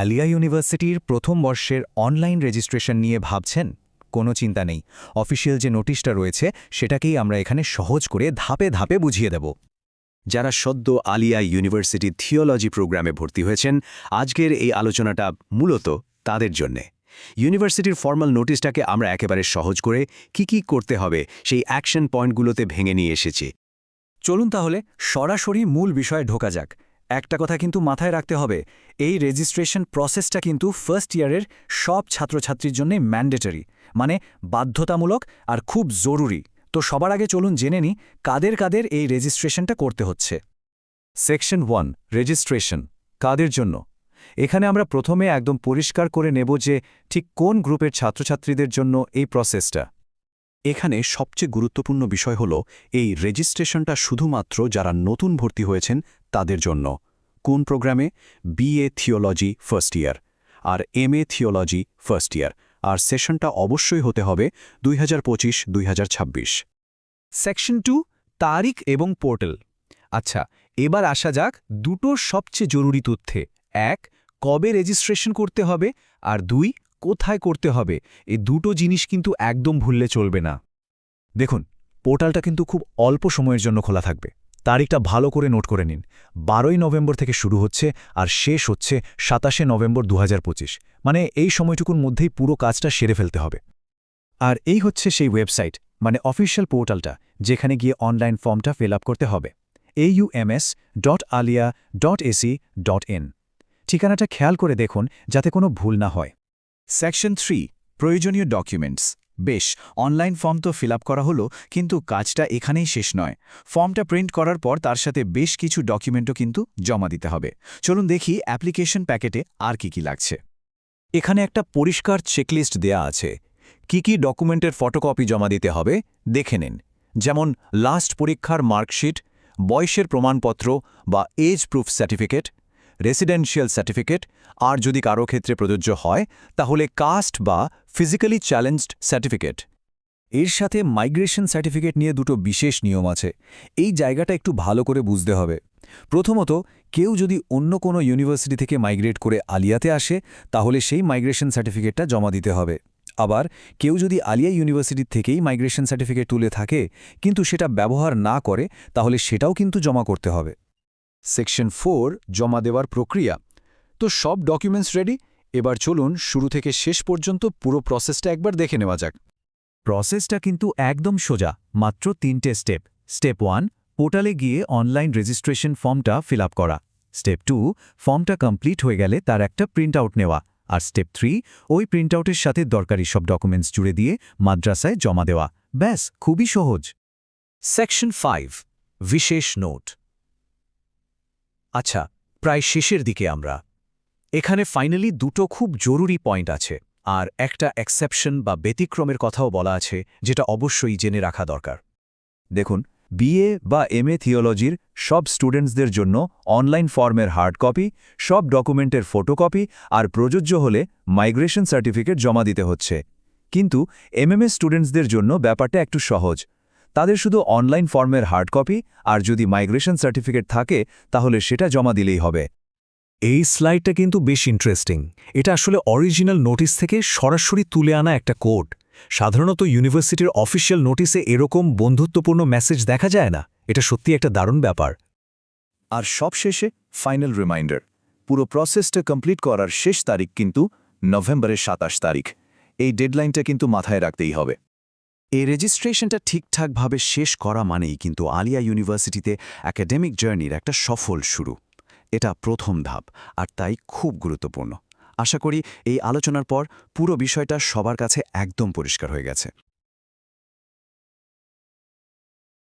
আলিয়া ইউনিভার্সিটির প্রথম বর্ষের অনলাইন রেজিস্ট্রেশন নিয়ে ভাবছেন, কোনো চিন্তা নেই। অফিসিয়াল যে নোটিশটা রয়েছে, সেটাকেই আমরা এখানে সহজ করে ধাপে ধাপে বুঝিয়ে দেব। যারা সদ্য আলিয়া ইউনিভার্সিটি থিওলজি প্রোগ্রামে ভর্তি হয়েছেন, আজকের এই আলোচনাটা মূলত তাদের জন্যে। ইউনিভার্সিটির ফর্মাল নোটিশটাকে আমরা একেবারে সহজ করে কি কি করতে হবে, সেই অ্যাকশন পয়েন্টগুলোতে ভেঙে নিয়ে এসেছি। চলুন তাহলে সরাসরি মূল বিষয়ে ঢোকা যাক। একটা কথা কিন্তু মাথায় রাখতে হবে, এই রেজিস্ট্রেশন প্রসেসটা কিন্তু ফার্স্ট ইয়ারের সব ছাত্রছাত্রীর জন্য ম্যান্ডেটরি মানে বাধ্যতামূলক আর খুব জরুরি। তো সবার আগে চলুন জেনে নিই কাদের কাদের এই রেজিস্ট্রেশনটা করতে হচ্ছে। সেকশন ওয়ান রেজিস্ট্রেশন কাদের জন্য? এখানে আমরা প্রথমে একদম পরিষ্কার করে নেব যে ঠিক কোন গ্রুপের ছাত্রছাত্রীদের জন্য এই প্রসেসটা এখানে সবচেয়ে গুরুত্বপূর্ণ বিষয় হল, এই রেজিস্ট্রেশনটা শুধুমাত্র যারা নতুন ভর্তি হয়েছেন তাদের জন্য। কোন প্রোগ্রামে? BA theology first year R M A theology first year আর সেশনটা অবশ্যই হতে হবে দুই হাজার পঁচিশ দুই হাজার সেকশন টু, তারিখ এবং পোর্টাল। আচ্ছা এবার আসা যাক দুটো সবচেয়ে জরুরি তথ্যে। এক, কবে রেজিস্ট্রেশন করতে হবে? আর দুই কোথায় করতে হবে এই দুটো জিনিস কিন্তু একদম ভুললে চলবে না। দেখুন, পোর্টালটা কিন্তু খুব অল্প সময়ের জন্য খোলা থাকবে। তারিখটা ভালো করে নোট করে নিন। বারোই নভেম্বর থেকে শুরু হচ্ছে আর শেষ হচ্ছে সাতাশে নভেম্বর দু হাজার পঁচিশ। মানে এই সময়টুকুর মধ্যেই পুরো কাজটা সেরে ফেলতে হবে। আর এই হচ্ছে সেই ওয়েবসাইট মানে অফিসিয়াল পোর্টালটা, যেখানে গিয়ে অনলাইন ফর্মটা ফিল করতে হবে। AUMS dot Aliah dot AC dot in ঠিকানাটা খেয়াল করে দেখুন, যাতে কোনো ভুল না হয়। সেকশন থ্রি প্রয়োজনীয় ডকুমেন্টস বেশ অনলাইন ফর্ম তো ফিল করা হলো, কিন্তু কাজটা এখানেই শেষ নয়। ফর্মটা প্রিন্ট করার পর তার সাথে বেশ কিছু ডকুমেন্টও কিন্তু জমা দিতে হবে। চলুন দেখি অ্যাপ্লিকেশন প্যাকেটে আর কি কি লাগছে। এখানে একটা পরিষ্কার চেকলিস্ট দেয়া আছে। কি কি ডকুমেন্টের ফটোকপি জমা দিতে হবে, দেখে নিন। যেমন লাস্ট পরীক্ষার মার্কশিট বয়সের প্রমাণপত্র বা age proof certificate residential certificate, আর যদি কারও ক্ষেত্রে প্রযোজ্য হয়, তাহলে কাস্ট বা ফিজিক্যালি চ্যালেঞ্জড সার্টিফিকেট। এর সাথে মাইগ্রেশন সার্টিফিকেট নিয়ে দুটো বিশেষ নিয়ম আছে। এই জায়গাটা একটু ভালো করে বুঝতে হবে। প্রথমত, কেউ যদি অন্য কোনো ইউনিভার্সিটি থেকে মাইগ্রেট করে আলিয়াতে আসে, তাহলে সেই মাইগ্রেশন সার্টিফিকেটটা জমা দিতে হবে। আবার, কেউ যদি আলিয়া ইউনিভার্সিটি থেকেই মাইগ্রেশন সার্টিফিকেট তুলে থাকে, কিন্তু সেটা ব্যবহার না করে, তাহলে সেটাও কিন্তু জমা করতে হবে। সেকশন ফোর জমা দেওয়ার প্রক্রিয়া। তো সব ডকুমেন্টস রেডি এবার চলুন শুরু থেকে শেষ পর্যন্ত পুরো প্রসেসটা একবার দেখে নেওয়া যাক। প্রসেসটা কিন্তু একদম সোজা মাত্র তিনটে স্টেপ স্টেপ ওয়ান পোর্টালে গিয়ে অনলাইন রেজিস্ট্রেশন ফর্মটা ফিল করা। স্টেপ টু ফর্মটা কমপ্লিট হয়ে গেলে তার একটা প্রিন্ট আউট নেওয়া। আর স্টেপ থ্রি ওই প্রিন্ট আউটের সাথে দরকারি সব ডকুমেন্টস জুড়ে দিয়ে মাদ্রাসায় জমা দেওয়া। ব্যাস খুবই সহজ। সেকশন ফাইভ বিশেষ নোট আচ্ছা প্রায় শেষের দিকে আমরা। এখানে ফাইনালি দুটো খুব জরুরি পয়েন্ট আছে, আর একটা এক্সেপশন বা ব্যতিক্রমের কথাও বলা আছে, যেটা অবশ্যই জেনে রাখা দরকার। দেখুন বিএ বা এমএ থিওলজির সব স্টুডেন্টসদের জন্য অনলাইন ফর্মের হার্ড কপি সব ডকুমেন্টের ফটোকপি আর প্রযোজ্য হলে মাইগ্রেশন সার্টিফিকেট জমা দিতে হচ্ছে। কিন্তু এমএমএ স্টুডেন্টসদের জন্য ব্যাপারটা একটু সহজ। তাদের শুধু অনলাইন ফর্মের হার্ড কপি আর যদি মাইগ্রেশন সার্টিফিকেট থাকে, তাহলে সেটা জমা দিলেই হবে। এই স্লাইডটা কিন্তু বেশ ইন্টারেস্টিং এটা আসলে অরিজিনাল নোটিস থেকে সরাসরি তুলে আনা একটা কোড সাধারণত ইউনিভার্সিটির অফিসিয়াল নোটিসে এরকম বন্ধুত্বপূর্ণ মেসেজ দেখা যায় না। এটা সত্যি একটা দারুণ ব্যাপার। আর সবশেষে ফাইনাল রিমাইন্ডার পুরো প্রসেসটা কমপ্লিট করার শেষ তারিখ কিন্তু নভেম্বরের সাতাশ তারিখ। এই ডেডলাইনটা কিন্তু মাথায় রাখতেই হবে। এই রেজিস্ট্রেশনটা ঠিকঠাকভাবে শেষ করা মানেই কিন্তু আলিয়া ইউনিভার্সিটিতে অ্যাকাডেমিক জার্নির একটা সফল শুরু। এটা প্রথম ধাপ, আর তাই খুব গুরুত্বপূর্ণ। আশা করি এই আলোচনার পর পুরো বিষয়টা সবার কাছে একদম পরিষ্কার হয়ে গেছে।